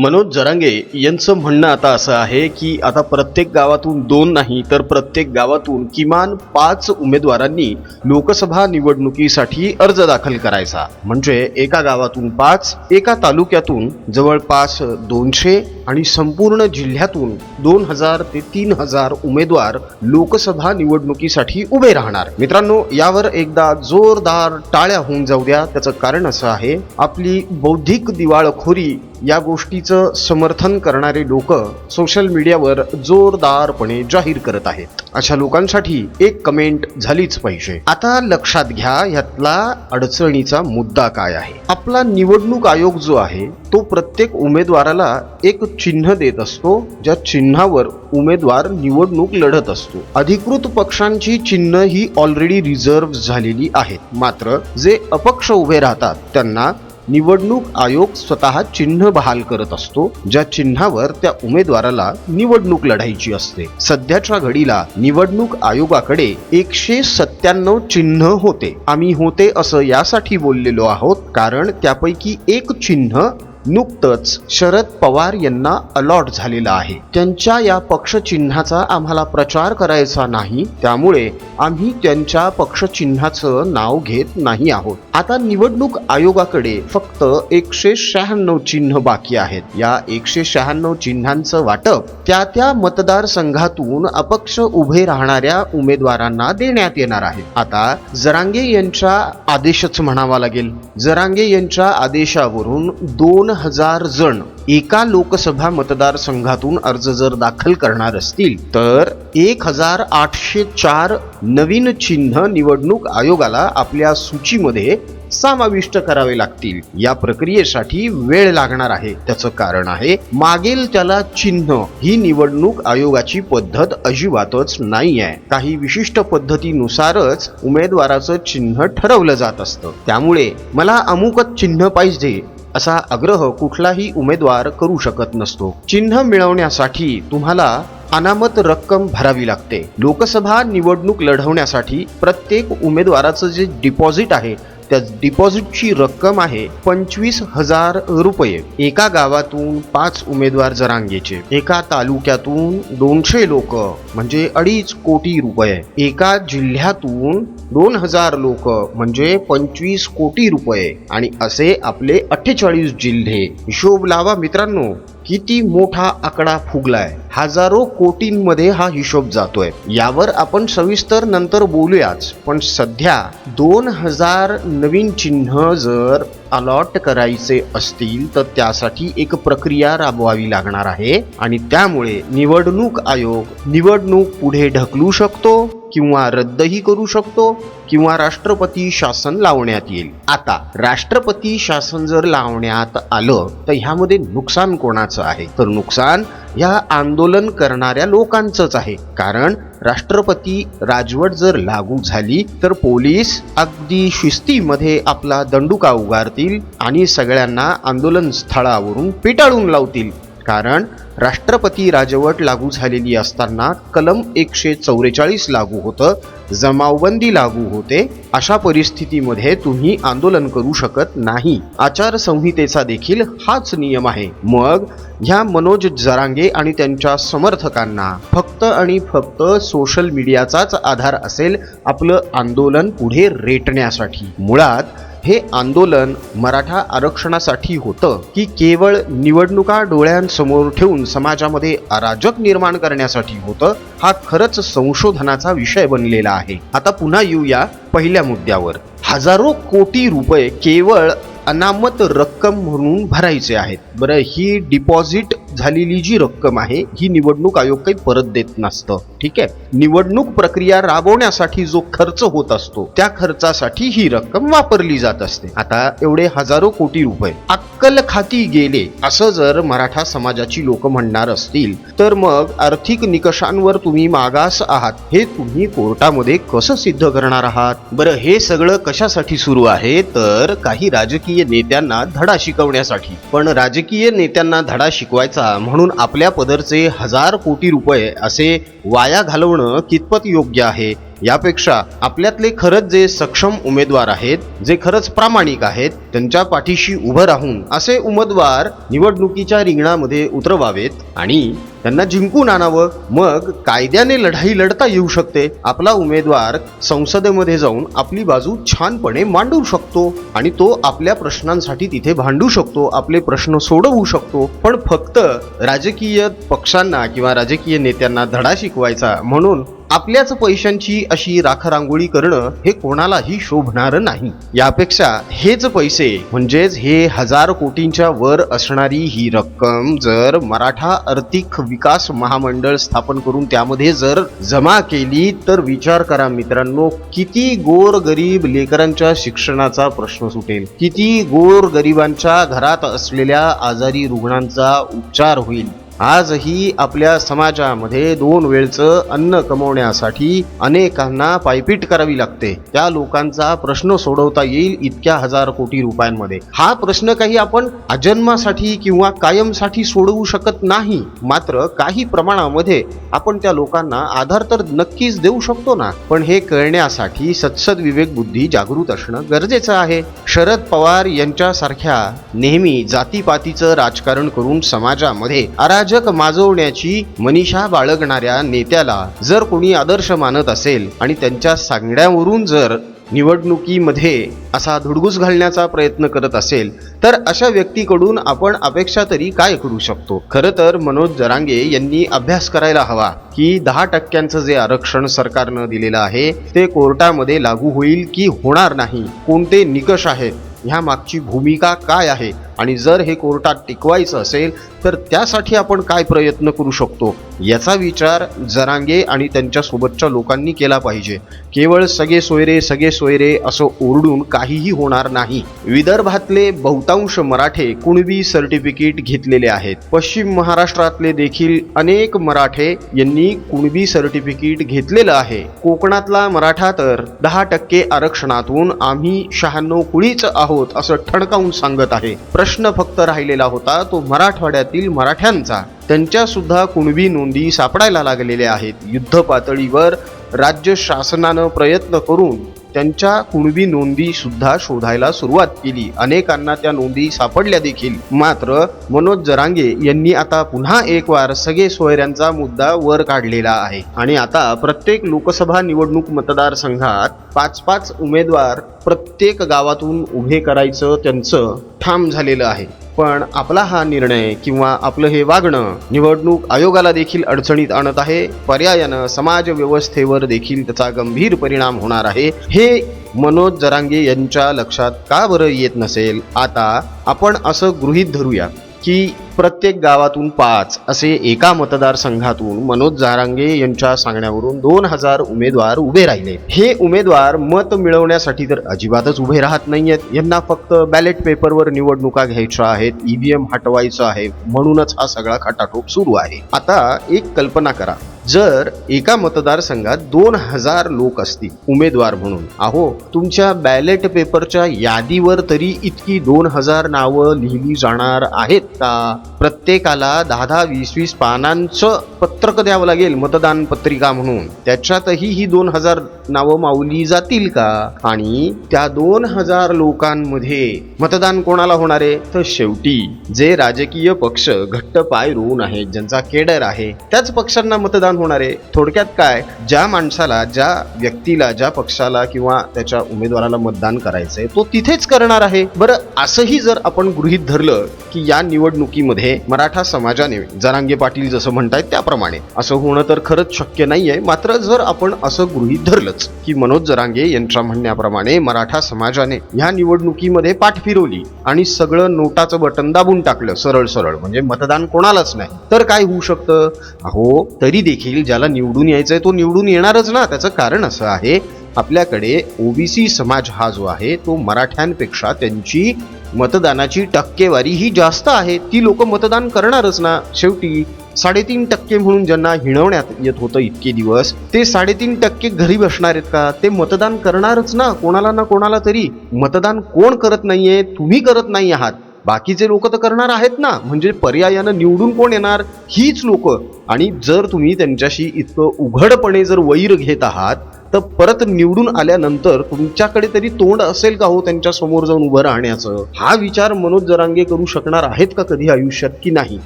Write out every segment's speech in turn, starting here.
मनोज जरांगे यांचं म्हणणं आता असं आहे की आता प्रत्येक गावातून दोन नाही तर प्रत्येक गावातून किमान पाच उमेदवारांनी लोकसभा निवडणुकीसाठी अर्ज दाखल करायचा. म्हणजे एका गावातून पाच एका तालुक्यातून जवळपास दोनशे आणि संपूर्ण जिल्ह्यातून दोन हजार ते तीन हजार उमेदवार लोकसभा निवडणुकीसाठी उभे राहणार. मित्रांनो यावर एकदा जोरदार टाळ्या होऊन जाऊ द्या. त्याचं कारण असं आहे आपली बौद्धिक दिवाळखोरी या गोष्टीचं समर्थन करणारे लोक सोशल मीडियावर जोरदारपणे जाहीर करत आहेत. अशा लोकांसाठी एक कमेंट झालीच पाहिजे. आता लक्षात घ्या यातला अडचणीचा मुद्दा काय आहे. आपला निवडणूक आयोग जो आहे तो प्रत्येक उमेदवाराला एक चिन्ह देत असतो ज्या चिन्हावर उमेदवार निवडणूक लढत असतो. अधिकृत पक्षांची चिन्ह ही ऑलरेडी रिझर्व्ह झालेली आहेत. मात्र जे अपक्ष उभे राहतात त्यांना निवडणूक आयोग स्वतः चिन्ह बहाल करत असतो. ज्या चिन्हावर त्या उमेदवाराला निवडणूक लढायची असते. सध्याच्या घडीला निवडणूक आयोगाकडे एकशे सत्त्याण्णव चिन्ह होते. आम्ही होते असं यासाठी बोललेलो आहोत. कारण त्यापैकी एक चिन्ह नुकतंच शरद पवार यांना अलॉट झालेलं आहे. त्यांच्या या पक्षचिन्हाचा आम्हाला प्रचार करायचा नाही त्यामुळे आम्ही त्यांच्या पक्षचिन्हाचं नाव घेत नाही आहोत. आता निवडणूक आयोगाकडे फक्त एकशे शहाण्णव चिन्ह बाकी आहेत. या एकशे शहाण्णव चिन्हांचं वाटप त्या त्या मतदारसंघातून अपक्ष उभे राहणाऱ्या उमेदवारांना देण्यात येणार आहे. आता जरांगे यांच्या आदेशच म्हणावा लागेल. जरांगे यांच्या आदेशावरून दोन हजार जण एका लोकसभा मतदारसंघातून अर्ज जर दाखल करणार असतील तर एक हजार आठशे चार नवीन चिन्ह निवडणूक आयोगाला आपल्या सूचीमध्ये समाविष्ट करावे लागतील. या प्रक्रियेसाठी वेळ लागणार आहे. त्याचं कारण आहे मागेल त्याला चिन्ह. ही निवडणूक आयोगाची पद्धत अजिबातच नाही आहे. काही विशिष्ट पद्धतीनुसारच उमेदवाराचं चिन्ह ठरवलं जात असतं. त्यामुळे मला अमुकच चिन्ह पाहिजे. असा आग्रह कुठलाही उमेदवार करू शकत नसतो. चिन्ह मिळवण्यासाठी तुम्हाला अनामत रक्कम भरावी लागते. लोकसभा निवडणूक लढवण्यासाठी प्रत्येक उमेदवाराचं जे डिपॉझिट आहे त्या डिपॉझिटची रक्कम आहे पंचवीस हजार रुपये. एका गावातून पाच उमेदवार जरांगेचे. एका तालुक्यातून दोनशे लोक म्हणजे अडीच कोटी रुपये. एका जिल्ह्यातून दोन हजार लोक म्हणजे पंचवीस कोटी रुपये. आणि असे आपले अठ्ठेचाळीस जिल्हे. हिशोब लावा मित्रांनो. किती मोठा आकडा फुगलाय हजारो कोटींमध्ये हा हिशोब जातोय. यावर आपण सविस्तर नंतर बोलूयाच पण सध्या दोन हजार नवीन चिन्ह जर अलॉट करायचे असतील तर त्यासाठी एक प्रक्रिया राबवावी लागणार आहे. आणि त्यामुळे निवडणूक आयोग निवडणूक पुढे ढकलू शकतो. किंवा रद्दही करू शकतो किंवा राष्ट्रपती शासन लावण्यात येईल. आता राष्ट्रपती शासन जर लावण्यात आलं तर ह्यामध्ये नुकसान कोणाचं आहे? तर नुकसान ह्या आंदोलन करणाऱ्या लोकांचंच आहे. कारण राष्ट्रपती राजवट जर लागू झाली तर पोलीस अगदी शिस्तीमध्ये आपला दंडुका उगारतील आणि सगळ्यांना आंदोलन स्थळावरून पिटाळून लावतील. कारण राष्ट्रपती राजवट लागू झालेली असताना कलम एकशे चौवेचाळीस लागू होतं जमावबंदी लागू होते अशा परिस्थितीमध्ये तुम्ही आंदोलन करू शकत नाही. आचारसंहितेचा देखील हाच नियम आहे. मग ह्या मनोज जरांगे आणि त्यांच्या समर्थकांना. फक्त आणि फक्त सोशल मीडियाचाच आधार असेल आपलं आंदोलन पुढे रेटण्यासाठी. मुळात हे आंदोलन मराठा आरक्षणासाठी होतं की केवळ निवडणुका डोळ्यांसमोर ठेवून समाजामध्ये अराजक निर्माण करण्यासाठी होतं हा खरंच संशोधनाचा विषय बनलेला आहे. आता पुन्हा येऊया पहिल्या मुद्द्यावर. हजारो कोटी रुपये केवळ अनामत रक्कम म्हणून भरायचे आहेत. बरं ही डिपॉझिट झालेली जी रक्कम आहे ही निवडणूक आयोग काही परत देत नसतं. ठीक आहे? निवडणूक प्रक्रिया राबवण्यासाठी जो खर्च होत असतो त्या खर्चासाठी ही रक्कम वापरली जात असते. आता एवढे हजारो कोटी रुपये अक्कल खाती गेले असं जर मराठा समाजाची लोक म्हणणार असतील तर मग आर्थिक निकषांवर तुम्ही मागास आहात. हे तुम्ही कोर्टामध्ये कसं सिद्ध करणार आहात? बरं हे सगळं कशासाठी सुरू आहे? तर काही राजकीय नेत्यांना धडा शिकवण्यासाठी. पण राजकीय नेत्यांना धडा शिकवायचा म्हणून आपल्या पदरचे हजार कोटी रुपये असे वाया घालवणं कितपत योग्य आहे? यापेक्षा आपल्यातले खरंच जे सक्षम उमेदवार आहेत जे खरंच प्रामाणिक आहेत त्यांच्या पाठीशी उभं राहून असे उमेदवार निवडणुकीच्या रिंगणामध्ये उतरवावेत आणि त्यांना जिंकून आणावं मग कायद्याने लढाई लढता येऊ शकते आपला उमेदवार संसदेमध्ये जाऊन आपली बाजू छानपणे मांडू शकतो आणि तो आपल्या प्रश्नांसाठी तिथे भांडू शकतो आपले प्रश्न सोडवू शकतो पण फक्त राजकीय पक्षांना किंवा राजकीय नेत्यांना धडा शिकवायचा म्हणून आपल्याच पैशांची अशी राखरांगोळी करणं हे कोणालाही शोभणार नाही. यापेक्षा हेच पैसे म्हणजेच हे हजार कोटींच्या वर असणारी ही रक्कम जर मराठा आर्थिक विकास महामंडळ स्थापन करून त्यामध्ये जर जमा केली तर विचार करा मित्रांनो किती गोर गरीब लेकरांच्या शिक्षणाचा प्रश्न सुटेल. किती गोर गरिबांच्या घरात असलेल्या आजारी रुग्णांचा उपचार होईल. आजही आपल्या समाजामध्ये दोन वेळचं अन्न कमवण्यासाठी अनेकांना पायपीट करावी लागते. त्या लोकांचा प्रश्न सोडवता येईल इतक्या हजार कोटी रुपयांमध्ये. हा प्रश्न काही आपण अजन्मासाठी किंवा कायमसाठी सोडवू शकत नाही. मात्र काही प्रमाणामध्ये आपण त्या लोकांना आधार तर नक्कीच देऊ शकतो ना. पण हे कळण्यासाठी सत्सद विवेक बुद्धी जागृत असणं गरजेचं आहे. शरद पवार यांच्यासारख्या नेहमी जातीपातीचं राजकारण करून समाजामध्ये अराजक माजवण्याची मनीषा बाळगणाऱ्या नेत्याला जर कोणी आदर्श मानत असेल आणि त्यांच्या सांगण्यावरून जर निवडणुकीमध्ये असा धुडगूस घालण्याचा प्रयत्न करत असेल तर अशा व्यक्तीकडून आपण अपेक्षा तरी काय करू शकतो? खरं तर मनोज जरांगे यांनी अभ्यास करायला हवा की दहा टक्क्यांचं जे आरक्षण सरकारनं दिलेलं आहे ते कोर्टामध्ये लागू होईल की होणार नाही? कोणते निकष आहेत? ह्या मागची भूमिका काय आहे? आणि जर हे कोर्टात टिकवायचं असेल तर त्यासाठी आपण काय प्रयत्न करू शकतो? याचा विचार जरांगे आणि त्यांच्यासोबतच्या लोकांनी केला पाहिजे. केवळ सगळे सोयरे सगळे सोयरे असं ओरडून काहीही होणार नाही. विदर्भातले बहुतांश मराठे कुणबी सर्टिफिकेट घेतलेले आहेत. पश्चिम महाराष्ट्रातले देखील अनेक मराठे यांनी कुणबी सर्टिफिकेट घेतलेलं आहे. कोकणातला मराठा तर दहा टक्के आरक्षणातून आम्ही शहाण्णव कुळीच आहोत असं ठणकावून सांगत आहे. प्रश्न प्रश्न फक्त राहिलेला होता तो मराठवाड्यातील मराठ्यांचा. त्यांच्या सुद्धा कुणबी नोंदी सापडायला लागलेल्या आहेत. युद्ध पातळीवर राज्य शासनानं प्रयत्न करून त्यांच्या कुणबी नोंदी सुद्धा शोधायला सुरुवात केली. अनेकांना त्या नोंदी सापडल्या देखील. मात्र मनोज जरांगे यांनी आता पुन्हा एक वार सगळे सोयऱ्यांचा मुद्दा वर काढलेला आहे. आणि आता प्रत्येक लोकसभा निवडणूक मतदारसंघात पाच पाच उमेदवार प्रत्येक गावातून उभे करायचं त्यांचं ठाम झालेलं आहे. पण आपला हा निर्णय किंवा आपलं हे वागणं निवडणूक आयोगाला देखील अडचणीत आणत आहे. पर्यायानं समाज व्यवस्थेवर देखील त्याचा गंभीर परिणाम होणार आहे. हे मनोज जरांगे यांच्या लक्षात का बरं येत नसेल? आता आपण असं गृहीत धरूया की प्रत्येक गावातून पाच असे एका मतदारसंघातून मनोज जारांगे यांच्या सांगण्यावरून दोन हजार उमेदवार उभे राहिले. हे उमेदवार मत मिळवण्यासाठी तर अजिबातच उभे राहत नाहीयेत. यांना फक्त बॅलेट पेपरवर निवडणुका घ्यायच्या आहेत ईव्हीएम हटवायचं आहे म्हणूनच हा सगळा खटाटोप सुरू आहे. आता एक कल्पना करा. जर एका मतदारसंघात दोन हजार लोक असतील उमेदवार म्हणून. अहो तुमच्या बॅलेट पेपरच्या यादीवर तरी इतकी दोन हजार नावं लिहिली जाणार आहेत का? प्रत्येकाला दहा दहा वीस वीस पानांचं पत्रक द्यावं लागेल मतदान पत्रिका म्हणून. त्याच्यातही ही दोन हजार नावं मावली जातील का? आणि त्या दोन हजार लोकांमध्ये मतदान कोणाला होणार आहे? तर शेवटी जे राजकीय पक्ष घट्ट पाय रोवून आहेत ज्यांचा केडर आहे त्याच पक्षांना मतदान होणार आहे थोडक्यात काय? ज्या माणसाला ज्या व्यक्तीला ज्या पक्षाला किंवा त्याच्या उमेदवाराला मतदान करायचंय तो तिथेच करणार आहे. बरं असंही जर आपण गृहीत धरलं की या निवडणुकीमध्ये मराठा समाजाने जरांगे पाटील जसं म्हणतायत त्याप्रमाणे असं होणं तर खरंच शक्य नाहीये. मात्र जर आपण असं गृहीत धरलंच की मनोज जरांगे यांच्या म्हणण्याप्रमाणे मराठा समाजाने ह्या निवडणुकीमध्ये पाठ फिरवली आणि सगळं नोटाचं बटन दाबून टाकलं सरळ सरळ म्हणजे मतदान कोणालाच नाही तर काय होऊ शकतं? अहो तरी देखील ज्याला निवडून यायचं आहे तो निवडून येणारच ना. त्याचं कारण असं आहे आपल्याकडे ओबीसी समाज हा जो आहे तो मराठ्यांपेक्षा त्यांची मतदानाची टक्केवारी ही जास्त आहे. ती लोक मतदान करणारच ना. शेवटी साडेतीन टक्के म्हणून ज्यांना हिणवण्यात येत होतं इतके दिवस ते साडेतीन टक्के घरी बसणार आहेत का? ते मतदान करणारच ना. कोणाला ना कोणाला तरी मतदान कोण करत नाहीये? तुम्ही करत नाही आहात. बाकीचे लोक तर करणार आहेत ना. म्हणजे पर्यायानं निवडून कोण येणार हीच लोक. आणि जर तुम्ही त्यांच्याशी इतकं उघडपणे जर वैर घेत आहात तर परत निवडून आल्यानंतर तुमच्याकडे तरी तोंड असेल का हो त्यांच्यासमोर जाऊन उभं राहण्याचं? हा विचार मनोज जरांगे करू शकणार आहेत का कधी आयुष्यात की नाही?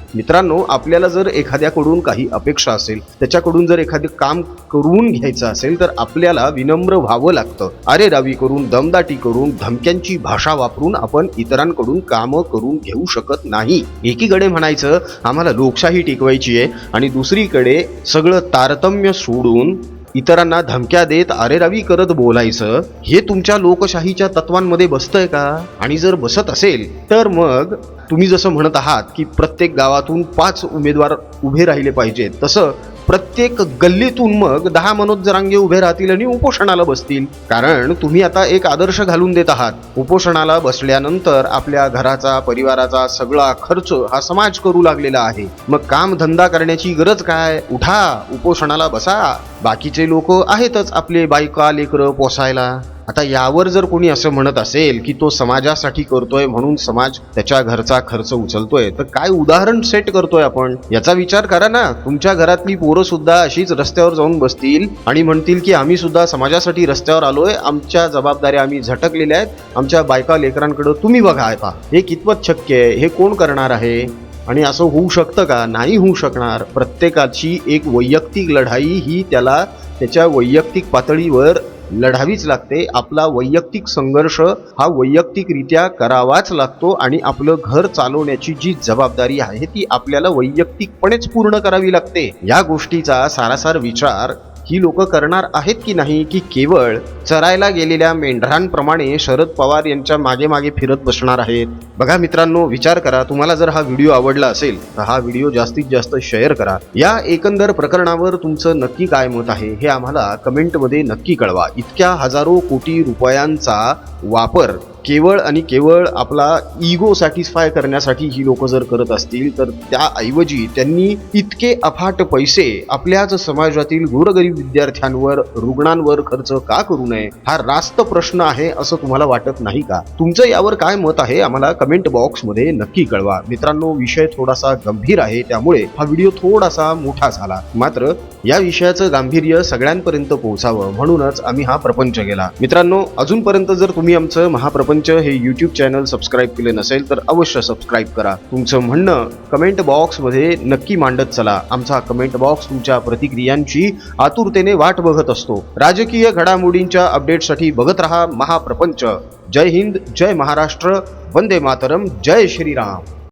मित्रांनो आपल्याला जर एखाद्याकडून काही अपेक्षा असेल त्याच्याकडून जर एखादं काम करून घ्यायचं असेल तर आपल्याला विनम्र व्हावं लागतं. अरे रावी करून दमदाटी करून धमक्यांची भाषा वापरून आपण इतरांकडून कामं करून घेऊ शकत नाही. एकीकडे म्हणायचं आम्हाला लोकशाही टिकवायची आहे आणि दुसरीकडे सगळं तारतम्य सोडून इतरांना धमक्या देत आरेरावी करत बोलायचं? हे तुमच्या लोकशाहीच्या तत्वांमध्ये बसतंय का? आणि जर बसत असेल तर मग? तुम्ही जसं म्हणत आहात की प्रत्येक गावातून पाच उमेदवार उभे राहिले पाहिजेत तसं प्रत्येक गल्लीतून मग दहा मनोज जरांगे उभे राहतील आणि उपोषणाला बसतील. कारण तुम्ही आता एक आदर्श घालून देत आहात. उपोषणाला बसल्यानंतर आपल्या घराचा परिवाराचा सगळा खर्च हा समाज करू लागलेला आहे. मग काम धंदा करण्याची गरज काय? उठा उपोषणाला बसा. बाकीचे लोक आहेतच आपले बायका लेकरं पोसायला. आता यावर जर कोणी असं म्हणत असेल की तो समाजासाठी करतोय म्हणून समाज त्याच्या घरचा खर्च उचलतोय तर काय उदाहरण सेट करतोय आपण? याचा विचार करा ना. तुमच्या घरातली पोरं सुद्धा अशीच रस्त्यावर जाऊन बसतील आणि म्हणतील की आम्ही सुद्धा समाजासाठी रस्त्यावर आलोय आमच्या जबाबदाऱ्या आम्ही झटकलेल्या आहेत आमच्या बायका लेकरांकडे तुम्ही बघा आहे पा हे कितपत शक्य आहे? हे कोण करणार आहे? आणि असं होऊ शकतं का? नाही होऊ शकणार. प्रत्येकाची एक वैयक्तिक लढाई ही त्याला त्याच्या वैयक्तिक पातळीवर लढावीच लागते. आपला वैयक्तिक संघर्ष हा वैयक्तिकरित्या करावाच लागतो आणि आपलं घर चालवण्याची जी जबाबदारी आहे ती आपल्याला वैयक्तिकपणेच पूर्ण करावी लागते. या गोष्टीचा सारासार विचार ही लोक करणार आहेत की नाही की केवळ चरायला गेलेल्या मेंढरांप्रमाणे शरद पवार यांच्या मागे मागे फिरत बसणार आहेत? बघा मित्रांनो विचार करा. तुम्हाला जर हा व्हिडिओ आवडला असेल तर हा व्हिडिओ जास्तीत जास्त शेअर करा. या एकंदर प्रकरणावर तुमचं नक्की काय मत आहे हे आम्हाला कमेंटमध्ये नक्की कळवा. इतक्या हजारो कोटी रुपयांचा वापर केवळ आणि केवळ आपला इगो सॅटिस्फाय करण्यासाठी ही लोक जर करत असतील तर त्याऐवजी त्यांनी इतके अफाट पैसे आपल्याच समाजातील गोरगरीब विद्यार्थ्यांवर रुग्णांवर खर्च का करू नये? हा रास्त प्रश्न आहे असं तुम्हाला वाटत नाही का? तुमचं यावर काय मत आहे? आम्हाला कमेंट बॉक्समध्ये नक्की कळवा. मित्रांनो विषय थोडासा गंभीर आहे त्यामुळे हा व्हिडिओ थोडासा मोठा झाला. मात्र या विषयाचं गांभीर्य सगळ्यांपर्यंत पोहोचावं म्हणूनच आम्ही हा प्रपंच केला. मित्रांनो अजूनपर्यंत जर तुम्ही आमचं महाप्रपंच हे युट्यूब चॅनल सबस्क्राईब केले नसेल तर अवश्य सबस्क्राईब करा. तुमचं म्हणणं कमेंट बॉक्समध्ये नक्की मांडत चला. आमचा कमेंट बॉक्स तुमच्या प्रतिक्रियांची आतुरतेने वाट बघत असतो. राजकीय घडामोडींच्या अपडेटसाठी बघत रहा महाप्रपंच. जय हिंद जय महाराष्ट्र वंदे मातरम जय श्रीराम.